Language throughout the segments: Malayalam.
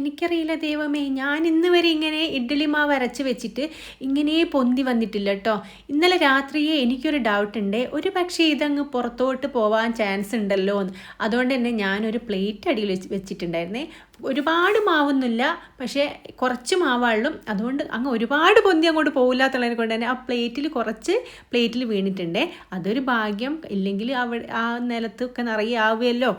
എനിക്കറിയില്ല ദൈവമേ ഞാൻ ഇന്ന് വരെ ഇങ്ങനെ ഇഡ്ഡലി മാവ് അരച്ച് വെച്ചിട്ട് ഇങ്ങനെ പൊന്തി വന്നിട്ടില്ല കേട്ടോ ഇന്നലെ രാത്രിയെ എനിക്കൊരു ഡൗട്ട് ഉണ്ട്. ഒരു പക്ഷേ ഇതങ്ങ് പുറത്തോട്ട് പോവാൻ ചാൻസ് ഉണ്ടല്ലോ എന്ന്. അതുകൊണ്ട് തന്നെ ഞാനൊരു പ്ലേറ്റ് അടിയിൽ വെച്ച് വെച്ചിട്ടുണ്ടായിരുന്നേ. ഒരുപാട് മാവൊന്നുമില്ല പക്ഷേ കുറച്ച് മാവാളും അതുകൊണ്ട് അങ്ങ് ഒരുപാട് പൊന്തി അങ്ങോട്ട് പോകില്ലാത്തുള്ളതിനെ കൊണ്ട് തന്നെ ആ പ്ലേറ്റിൽ കുറച്ച് പ്ലേറ്റിൽ വീണിട്ടുണ്ട്. അതൊരു ഭാഗ്യം. ഇല്ലെങ്കിൽ അവിടെ ആ നിലത്തൊക്കെ നിറയെ ആവുമല്ലോ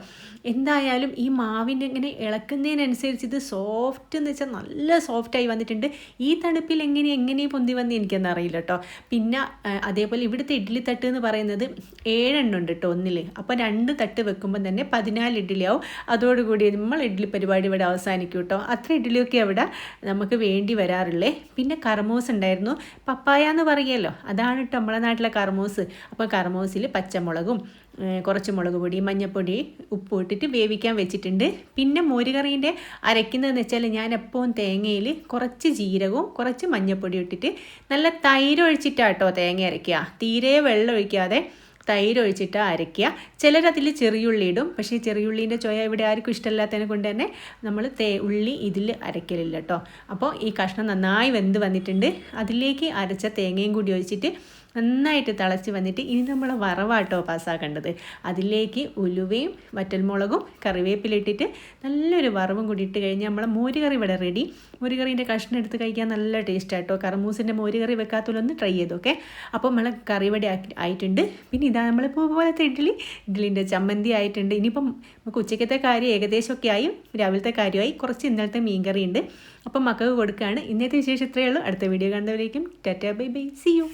എന്തായാലും ഈ മാവിന്റെ ഇങ്ങനെ ഇളക്കുന്നതിനനുസരിച്ച് ഇത് സോഫ്റ്റ് എന്ന് വെച്ചാൽ നല്ല സോഫ്റ്റായി വന്നിട്ടുണ്ട്. ഈ തണുപ്പിൽ എങ്ങനെ എങ്ങനെ പൊന്തി വന്ന് എനിക്കൊന്നും അറിയില്ല കേട്ടോ പിന്നെ അതേപോലെ ഇവിടുത്തെ ഇഡ്ഡലി തട്ട് എന്ന് പറയുന്നത് ഏഴെണ്ണം ഉണ്ട് കേട്ടോ ഒന്നിൽ അപ്പോൾ രണ്ട് തട്ട് വെക്കുമ്പോൾ തന്നെ പതിനാല് ഇഡ്ഡലിയാവും. അതോടുകൂടി നമ്മൾ ഇഡ്ഡലി പരിപാടി ഇവിടെ അവസാനിക്കും കേട്ടോ അത്ര ഇഡ്ഡലിയൊക്കെ അവിടെ നമുക്ക് വേണ്ടി വരാറുള്ളേ. പിന്നെ കർമോസ് ഉണ്ടായിരുന്നു. പപ്പായ എന്ന് പറയുമല്ലോ. അതാണ് കേട്ടോ നമ്മളെ നാട്ടിലെ കർമോസ്. അപ്പോൾ കർമോസിൽ പച്ചമുളകും കുറച്ച് മുളക് പൊടി മഞ്ഞൾപ്പൊടി ഉപ്പ് ഇട്ടിട്ട് വേവിക്കാൻ വെച്ചിട്ടുണ്ട്. പിന്നെ മോരുകറീന്റെ അരയ്ക്കുന്നതെന്ന് വെച്ചാൽ ഞാൻ എപ്പോഴും തേങ്ങയിൽ കുറച്ച് ജീരകവും കുറച്ച് മഞ്ഞൾപ്പൊടി ഇട്ടിട്ട് നല്ല തൈര് ഒഴിച്ചിട്ടാട്ടോ തേങ്ങ അരയ്ക്കുക. തീരെ വെള്ളം ഒഴിക്കാതെ തൈര് ഒഴിച്ചിട്ട് അരയ്ക്കുക. ചിലരതിൽ ചെറിയുള്ളി ഇടും. പക്ഷേ ചെറിയുള്ളീന്റെ ചോയ ഇവിടെ ആർക്കും ഇഷ്ടമില്ലാത്തതിനെ കൊണ്ട് തന്നെ നമ്മൾ തേ ഉള്ളി ഇതിൽ അരയ്ക്കലില്ല കേട്ടോ. അപ്പോൾ ഈ കഷ്ണം നന്നായി വെന്ത് വന്നിട്ടുണ്ട്. അതിലേക്ക് അരച്ച തേങ്ങയും കൂടി ഒഴിച്ചിട്ട് നന്നായിട്ട് തിളച്ച് വന്നിട്ട് ഇനി നമ്മൾ വറവാട്ടോ പാസ്സാക്കേണ്ടത്. അതിലേക്ക് ഉലുവയും വറ്റൽമുളകും കറിവേപ്പിലിട്ടിട്ട് നല്ലൊരു വറവും കൂടി ഇട്ട് കഴിഞ്ഞാൽ നമ്മളെ മോരുകറി ഇവിടെ റെഡി മോരുകറീന്റെ കഷ്ണം എടുത്ത് കഴിക്കാൻ നല്ല ടേസ്റ്റ് ആട്ടോ. കറമൂസിന്റെ മോരുകറി വെക്കാത്തതിലൊന്ന് ട്രൈ ചെയ്തോക്കെ അപ്പോൾ നമ്മളെ കറി ഇവിടെ ആയിട്ടുണ്ട്. പിന്നെ ഇതാ നമ്മളിപ്പോൾ പോലത്തെ ഇഡ്ഡലി ഇഡ്ഡലിന്റെ ചമ്മന്തി ആയിട്ടുണ്ട്. ഇനിയിപ്പം നമുക്ക് ഉച്ചക്കത്തെ കാര്യം ഏകദേശമൊക്കെ ആയി. രാവിലത്തെ കാര്യമായി കുറച്ച് ഇന്നലത്തെ മീൻകറി ഉണ്ട് അപ്പം മക്കൾക്ക് കൊടുക്കുകയാണ്. ഇന്നത്തെ വിശേഷം ഇത്രയേ ഉള്ളൂ. അടുത്ത video കാണുന്നവരേക്കും tata bye bye. See you